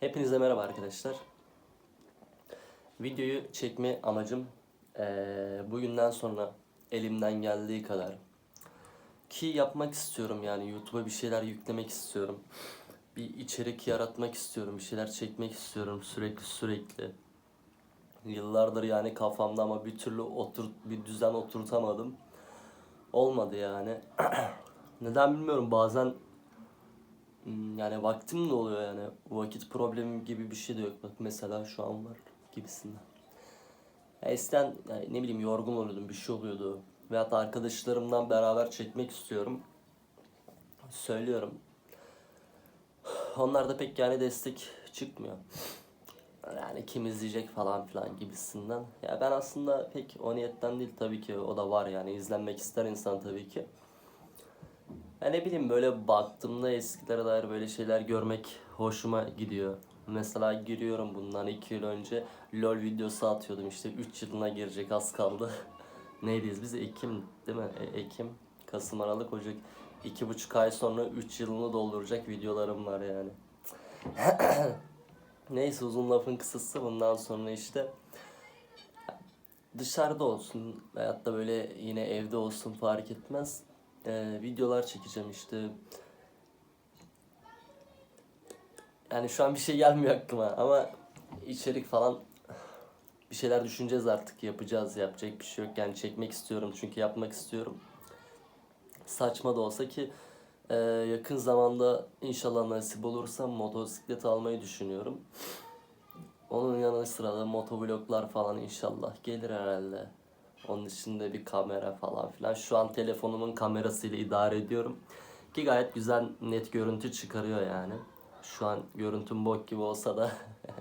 Hepinize merhaba arkadaşlar. Videoyu çekme amacım eee, bugünden sonra elimden geldiği kadar ki yapmak istiyorum yani YouTube'a bir şeyler yüklemek istiyorum. Bir içerik yaratmak istiyorum, bir şeyler çekmek istiyorum sürekli sürekli. Yıllardır yani kafamda ama bir türlü otur bir düzen oturtamadım. Olmadı yani. Neden bilmiyorum bazen Yani vaktim de oluyor yani. Vakit problemim gibi bir şey de yok. Bak mesela şu an var gibisinden. Ya eskiden yani ne bileyim yorgun oluyordum, bir şey oluyordu. Veyahut da arkadaşlarımdan beraber çekmek istiyorum. Söylüyorum. Onlar da pek yani destek çıkmıyor. Yani kim izleyecek falan filan gibisinden. Ya ben aslında pek o niyetten değil tabii ki o da var yani izlenmek ister insan tabii ki. Ya ne bileyim böyle baktığımda eskilere dair böyle şeyler görmek hoşuma gidiyor. Mesela giriyorum bundan 2 yıl önce LOL videosu atıyordum işte 3 yılına girecek az kaldı. Neydiyiz biz Ekim değil mi? E- Ekim, Kasım, Aralık, Ocak. 2,5 ay sonra 3 yılını dolduracak videolarım var yani. Neyse uzun lafın kısası bundan sonra işte dışarıda olsun veyahut da böyle yine evde olsun fark etmez. Ee, videolar çekeceğim işte. Yani şu an bir şey gelmiyor aklıma ama içerik falan bir şeyler düşüneceğiz artık yapacağız yapacak bir şey yok yani çekmek istiyorum çünkü yapmak istiyorum. Saçma da olsa ki e, yakın zamanda inşallah nasip olursa motosiklet almayı düşünüyorum. Onun yanı sıra da motovloglar falan inşallah gelir herhalde. Onun dışında bir kamera falan filan. Şu an telefonumun kamerasıyla idare ediyorum. Ki gayet güzel net görüntü çıkarıyor yani. Şu an görüntüm bok gibi olsa da.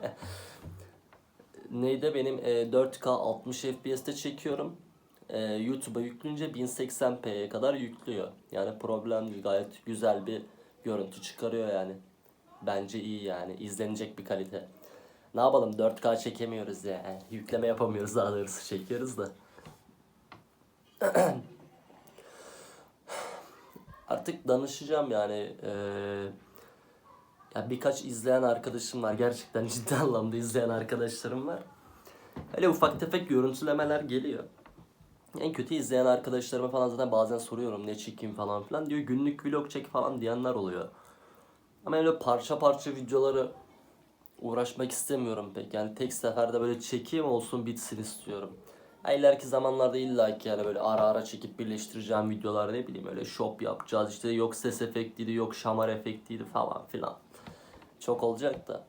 Neyde benim e, 4K 60 FPS'te çekiyorum. E, YouTube'a yüklünce 1080p'ye kadar yüklüyor. Yani problem değil. Gayet güzel bir görüntü çıkarıyor yani. Bence iyi yani. izlenecek bir kalite. Ne yapalım 4K çekemiyoruz yani. Yükleme yapamıyoruz daha doğrusu çekiyoruz da. Artık danışacağım yani. eee, ya birkaç izleyen arkadaşım var. Gerçekten ciddi anlamda izleyen arkadaşlarım var. Öyle ufak tefek görüntülemeler geliyor. En kötü izleyen arkadaşlarıma falan zaten bazen soruyorum ne çekeyim falan filan diyor. Günlük vlog çek falan diyenler oluyor. Ama öyle parça parça videoları uğraşmak istemiyorum pek. Yani tek seferde böyle çekeyim olsun bitsin istiyorum. İleriki zamanlarda illa ki yani böyle ara ara çekip birleştireceğim videolar ne bileyim öyle shop yapacağız işte yok ses efektiydi yok şamar efektiydi falan filan. Çok olacak da.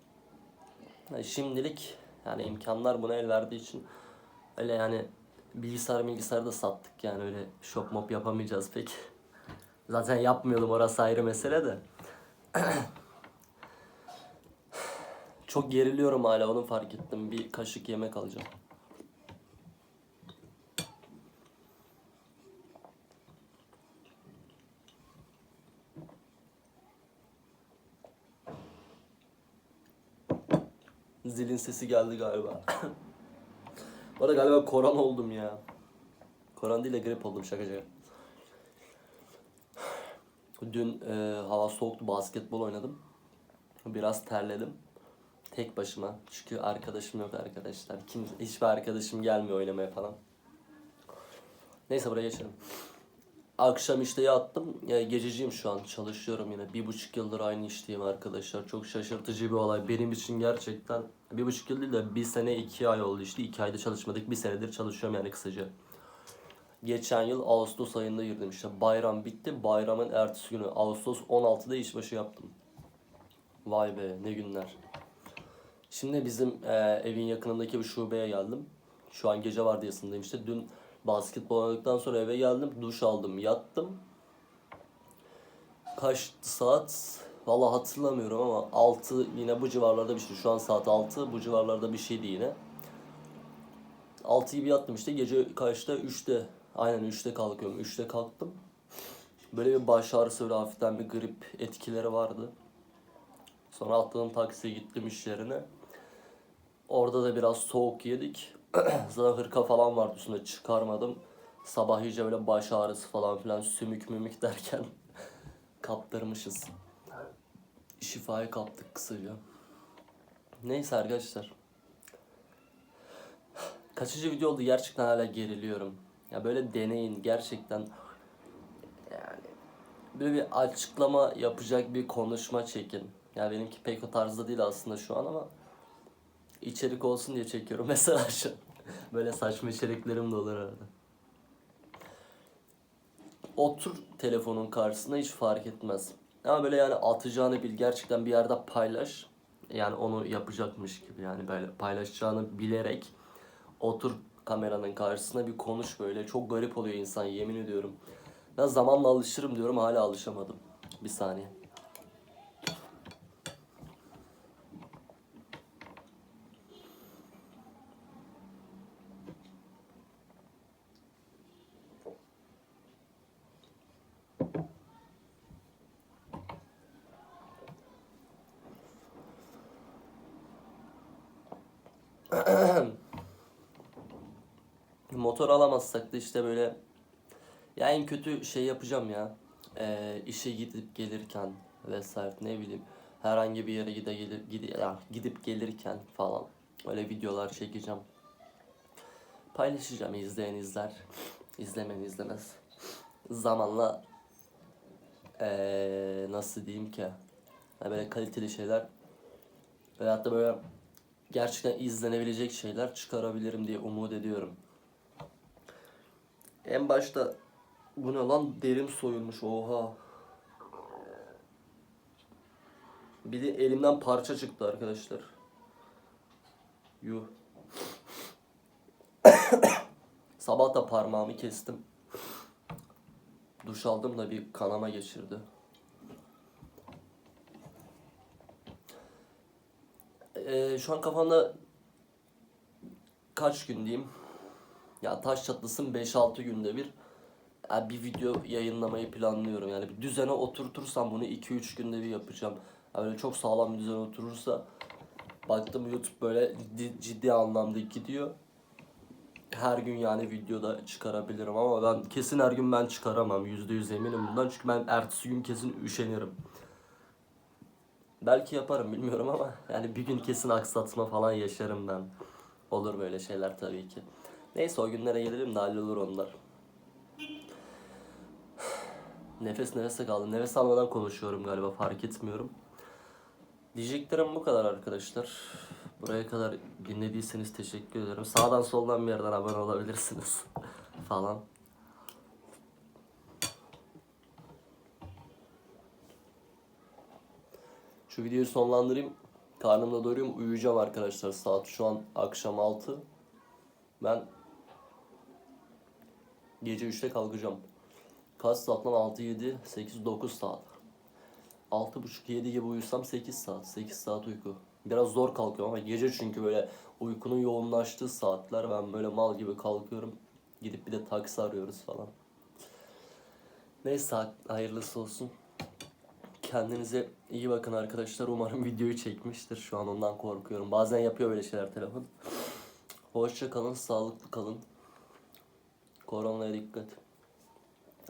Yani şimdilik yani imkanlar buna el verdiği için öyle yani bilgisayar bilgisayar da sattık yani öyle shop mop yapamayacağız pek. Zaten yapmıyordum orası ayrı mesele de. Çok geriliyorum hala onu fark ettim. Bir kaşık yemek alacağım. Zilin sesi geldi galiba. Arada galiba koran oldum ya. Koran değil de grip oldum şaka. Dün e, hava soğuktu basketbol oynadım. Biraz terledim. Tek başıma. Çünkü arkadaşım yok arkadaşlar. Kim, hiçbir arkadaşım gelmiyor oynamaya falan. Neyse buraya geçelim. Akşam işte yattım. Ya, gececiyim şu an. Çalışıyorum yine. Bir buçuk yıldır aynı işteyim arkadaşlar. Çok şaşırtıcı bir olay. Benim için gerçekten bir buçuk yıl değil de bir sene iki ay oldu işte. iki ayda çalışmadık. Bir senedir çalışıyorum yani kısaca. Geçen yıl Ağustos ayında girdim işte. Bayram bitti. Bayramın ertesi günü Ağustos 16'da işbaşı yaptım. Vay be ne günler. Şimdi bizim e, evin yakınındaki bir şubeye geldim. Şu an gece vardiyasındayım işte. Dün basketbol oynadıktan sonra eve geldim. Duş aldım, yattım. Kaç saat? Vallahi hatırlamıyorum ama 6 yine bu civarlarda bir şey. Şu an saat 6 bu civarlarda bir şeydi yine. 6 gibi yattım işte. Gece kaçta? 3'te. Aynen 3'te kalkıyorum. 3'te kalktım. Böyle bir baş ağrısı böyle hafiften bir grip etkileri vardı. Sonra atladım taksiye gittim iş yerine. Orada da biraz soğuk yedik. Zaten hırka falan vardı üstünde çıkarmadım. Sabah iyice böyle baş ağrısı falan filan sümük mümük derken kaptırmışız. Şifayı kaptık kısaca. Neyse arkadaşlar. Kaçıncı video oldu gerçekten hala geriliyorum. Ya böyle deneyin gerçekten. Yani böyle bir açıklama yapacak bir konuşma çekin. Ya benimki pek o tarzda değil aslında şu an ama içerik olsun diye çekiyorum mesela şu. Böyle saçma içeriklerim de olur arada. Otur telefonun karşısında hiç fark etmez. Ama böyle yani atacağını bil gerçekten bir yerde paylaş. Yani onu yapacakmış gibi yani böyle paylaşacağını bilerek otur kameranın karşısına bir konuş böyle. Çok garip oluyor insan yemin ediyorum. Ben zamanla alışırım diyorum hala alışamadım. Bir saniye. Motor alamazsak da işte böyle ya en kötü şey yapacağım ya. Ee, işe gidip gelirken vesaire ne bileyim herhangi bir yere gide gelip gide, ya gidip gelirken falan öyle videolar çekeceğim. Paylaşacağım izleyen izler. izlemeyen izlemez. Zamanla ee, nasıl diyeyim ki ya böyle kaliteli şeyler veyahut da böyle gerçekten izlenebilecek şeyler çıkarabilirim diye umut ediyorum. En başta bu ne lan derim soyulmuş oha. Bir de elimden parça çıktı arkadaşlar. Yuh. Sabah da parmağımı kestim. Duş aldım da bir kanama geçirdi. Ee, şu an kafamda kaç gün diyeyim? Ya taş çatlasın 5-6 günde bir ya bir video yayınlamayı planlıyorum. Yani bir düzene oturtursam bunu 2-3 günde bir yapacağım. Yani böyle çok sağlam bir düzene oturursa baktım YouTube böyle ciddi, ciddi anlamda gidiyor. Her gün yani videoda çıkarabilirim ama ben kesin her gün ben çıkaramam. %100 eminim bundan çünkü ben ertesi gün kesin üşenirim. Belki yaparım bilmiyorum ama yani bir gün kesin aksatma falan yaşarım ben. Olur böyle şeyler tabii ki. Neyse o günlere gelelim de hallolur onlar. Nefes nefese kaldım. Nefes almadan konuşuyorum galiba fark etmiyorum. Diyeceklerim bu kadar arkadaşlar. Buraya kadar dinlediyseniz teşekkür ederim. Sağdan soldan bir yerden abone olabilirsiniz falan. Şu videoyu sonlandırayım. Karnımda doyurum uyuyacağım arkadaşlar. Saat şu an akşam 6. Ben gece 3'te kalkacağım. Kaç saat lan 6 7 8 9 saat. 6.30 7 gibi uyusam 8 saat. 8 saat uyku. Biraz zor kalkıyorum ama gece çünkü böyle uykunun yoğunlaştığı saatler ben böyle mal gibi kalkıyorum. Gidip bir de taksi arıyoruz falan. Neyse hayırlısı olsun. Kendinize iyi bakın arkadaşlar. Umarım videoyu çekmiştir. Şu an ondan korkuyorum. Bazen yapıyor böyle şeyler telefon. Hoşça kalın, sağlıklı kalın. Koronaya dikkat.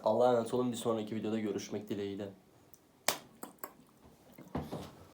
Allah'a emanet olun. Bir sonraki videoda görüşmek dileğiyle.